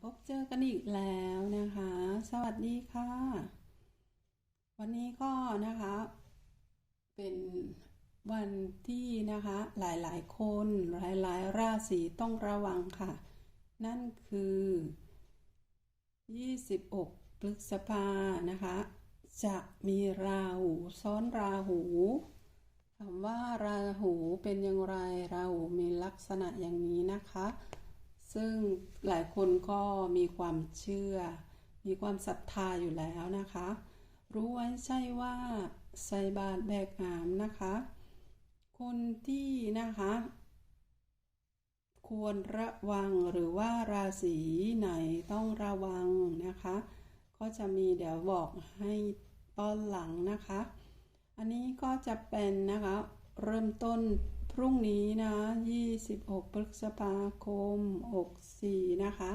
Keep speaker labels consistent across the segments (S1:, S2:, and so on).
S1: พบเจอกันอีกแล้วนะคะ สวัสดีค่ะ วันนี้ก็นะคะ เป็นวันที่นะคะ หลายๆ คนหลายๆ ราศีต้องระวังค่ะ นั่นคือ 26พฤษภานะคะ จะมีราหูซ้อนราหูคำว่าราหูเป็นอย่างไร ราหูมีลักษณะอย่างนี้นะคะ ซึ่งหลายคนก็มีความเชื่อ มีความศรัทธาอยู่แล้วนะคะ รู้ไว้ใช่ว่าใส่บาตรแบกหามนะคะ คนที่นะคะ ควรระวังหรือว่าราศีไหนต้องระวังนะคะ ก็จะมีเดี๋ยวบอกให้ตอนหลังนะคะ อันนี้ก็จะเป็นนะคะเริ่มต้น พรุ่งนี้นะ 26 พฤษภาคม 64 นะคะ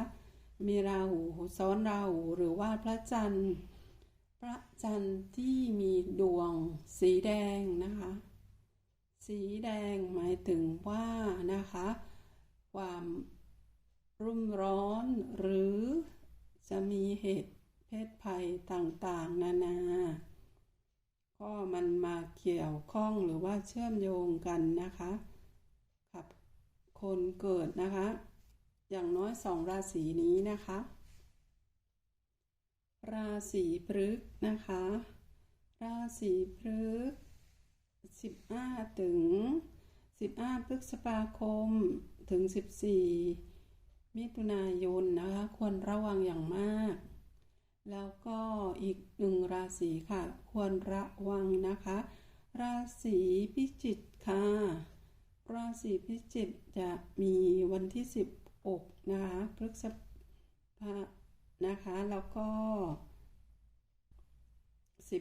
S1: มีราหูซ้อนราหูหรือว่าพระจันทร์ พระจันทร์ที่มีดวงสีแดงนะคะ สีแดงหมายถึงว่านะคะ ความรุ่มร้อนหรือจะมีเหตุเพศภัยต่างๆ นานา ก็มันมาเกี่ยวข้องหรือว่าเชื่อมโยงกันนะคะกับคนเกิดนะคะ อย่างน้อยสองราศีนี้นะคะ ราศีพฤกษ์นะคะ ราศีพฤกษ์15ถึง15พฤษภาคมถึง14มิถุนายนนะคะ ควรระวังอย่างมาก แล้วก็อีกหนึ่งราศีค่ะ ควรระวังนะคะ ราศีพิจิกค่ะ ราศีพิจิกจะมีวันที่ 16 นะคะพฤษภานะคะ แล้วก็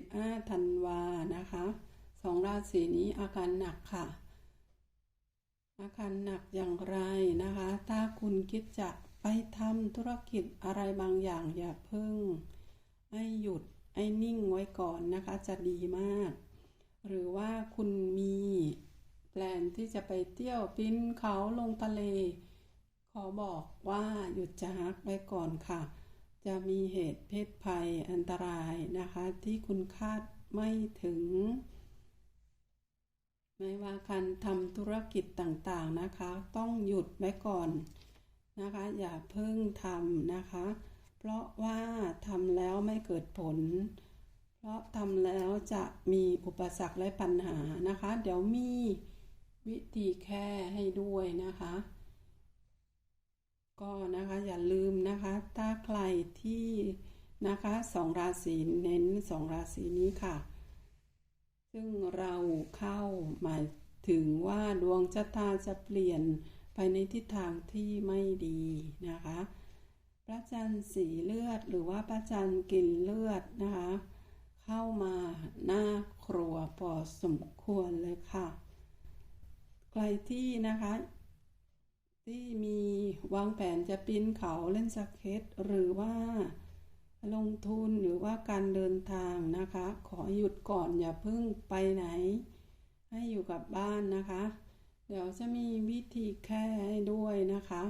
S1: 15ธันวานะคะสองราศีนี้อาการหนักค่ะ อาการหนักอย่างไรนะคะ ถ้าคุณคิดจะ ไปทำธุรกิจอะไรบางอย่างอย่าเพิ่งให้หยุดให้นิ่งไว้ก่อนนะคะจะดีมาก หรือว่าคุณมีแพลนที่จะไปเที่ยวปิ้นเขาลงทะเล ขอบอกว่าหยุดจะฮักไว้ก่อนค่ะ จะมีเหตุเพศภัยอันตรายนะคะ ที่คุณคาดไม่ถึง ไม่ว่าการทำธุรกิจต่างๆนะคะ ต้องหยุดไว้ก่อน นะคะ อย่าเพิ่งทำนะคะ เพราะว่าทำแล้วไม่เกิดผล เพราะทำแล้วจะมีอุปสรรคและปัญหานะคะ เดี๋ยวมีวิธีแค่ให้ด้วยนะคะ ก็นะคะอย่าลืมนะคะ ถ้าใครที่นะคะสองราศีเน้นสองราศีนี้ค่ะ ซึ่งเราเข้าหมายถึงว่าดวงชะตาจะเปลี่ยน ไปในทิศทางที่ไม่ดีนะคะพระจันทร์สีเลือดหรือว่าพระจันทร์กินเลือดนะคะ เข้ามาหน้าครัวพอสมควรเลยค่ะ ใครที่นะคะ ที่มีวางแผนจะปีนเขาเล่นสเก็ตหรือว่าลงทุนหรือว่าการเดินทางนะคะ ขอหยุดก่อนอย่าเพิ่งไปไหน ให้อยู่กับบ้านนะคะ เดี๋ยวจะมีวิธีแค่ให้ด้วยนะคะ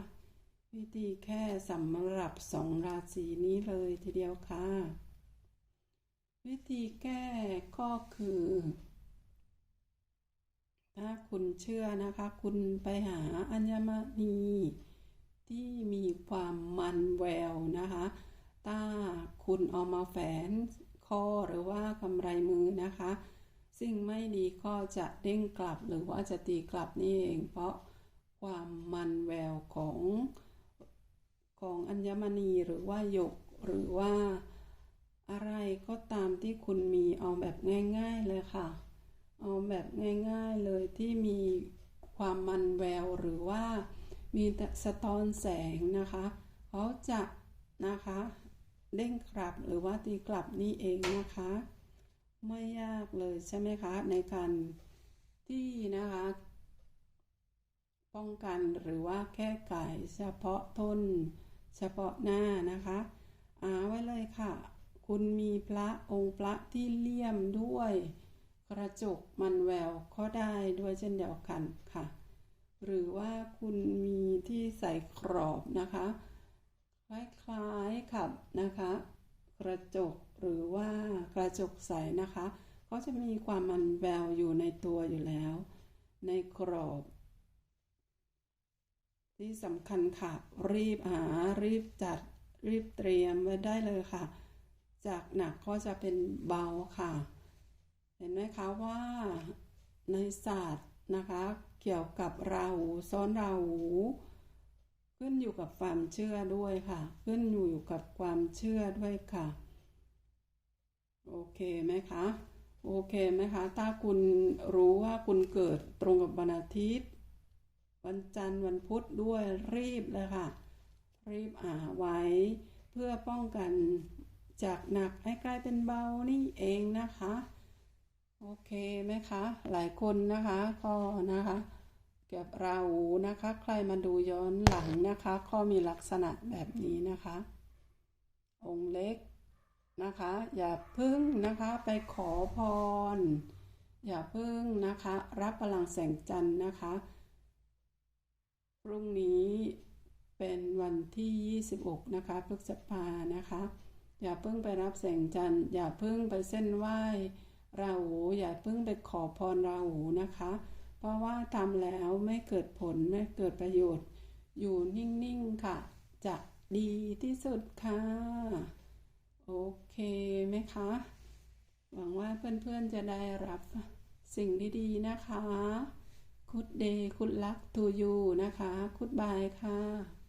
S1: วิธีแค่สำหรับสองราศีนี้เลยทีเดียวค่ะ วิธีแก้ก็คือ ถ้าคุณเชื่อนะคะ คุณไปหาอัญมณีที่มีความมันแววนะคะถ้าคุณเอามาแฝนคอหรือว่ากำไรมือนะคะ สิ่งไม่ดีก็จะเด้งกลับหรือว่าจะตีกลับนี่เอง เพราะความมันแววของของอัญมณีหรือว่าหยกหรือว่าอะไรก็ตามที่คุณมีเอาแบบง่าย ๆเลยค่ะ เอาแบบง่ายๆเลยที่มีความมันแววหรือว่ามีสะท้อนแสงนะคะเขาจะนะคะเด้งกลับหรือว่าตีกลับนี่เองนะคะ ไม่ยากเลยใช่ไหมคะ ในการที่นะคะ ป้องกันหรือว่าแก้ไขเฉพาะต้น เฉพาะหน้านะคะอาไว้เลยค่ะ คุณมีพระองค์พระที่เลี่ยมด้วย กระจกมันแววก็ได้ด้วยเช่นเดียวกันค่ะ หรือว่าคุณมีที่ใส่กรอบนะคะ คล้ายๆกับนะคะ กระจกหรือว่ากระจกใสนะคะ ก็จะมีความมันแววอยู่ในตัวอยู่แล้ว ในกรอบ ที่สำคัญค่ะ รีบหารีบจัดรีบเตรียมไว้ได้เลยค่ะ จากหนักก็จะเป็นเบาค่ะ เห็นไหมคะว่าในศาสตร์นะคะ เกี่ยวกับราหูซ้อนราหู ขึ้นอยู่กับความเชื่อด้วยค่ะ ขึ้นอยู่กับความเชื่อด้วยค่ะ โอเคไหมคะโอเคไหมคะ ถ้าคุณรู้ว่าคุณเกิดตรงกับวันอาทิตย์ วันจันทร์วันพุธด้วยรีบเลยค่ะ รีบอ่าไว้ เพื่อป้องกันจากหนักให้กลายเป็นเบานี่เองนะคะ โอเคไหมคะ หลายคนนะคะก็นะคะ เกี่ยวกับราหูนะคะ ใครมาดูย้อนหลังนะคะก็มีลักษณะแบบนี้นะคะ องค์เล็กนะคะ อย่าพึ่งนะคะไปขอพร อย่าพึ่งนะคะ รับพลังแสงจันทร์นะคะ พรุ่งนี้เป็นวันที่ 26 นะคะพฤษภานะคะ อย่าเพิ่งไปรับแสงจันทร์อย่าเพิ่งไปเส้นไหว้ราหูอย่าเพิ่งไปขอพรราหูนะคะ เพราะว่าทำแล้วไม่เกิดผลไม่เกิดประโยชน์ อยู่นิ่งๆค่ะ จะดีที่สุดค่ะ โอเคไหมคะ หวังว่าเพื่อนๆจะได้รับสิ่งดีๆนะคะ คุดเดย์คุดลักทูยูนะคะ คุดบายค่ะ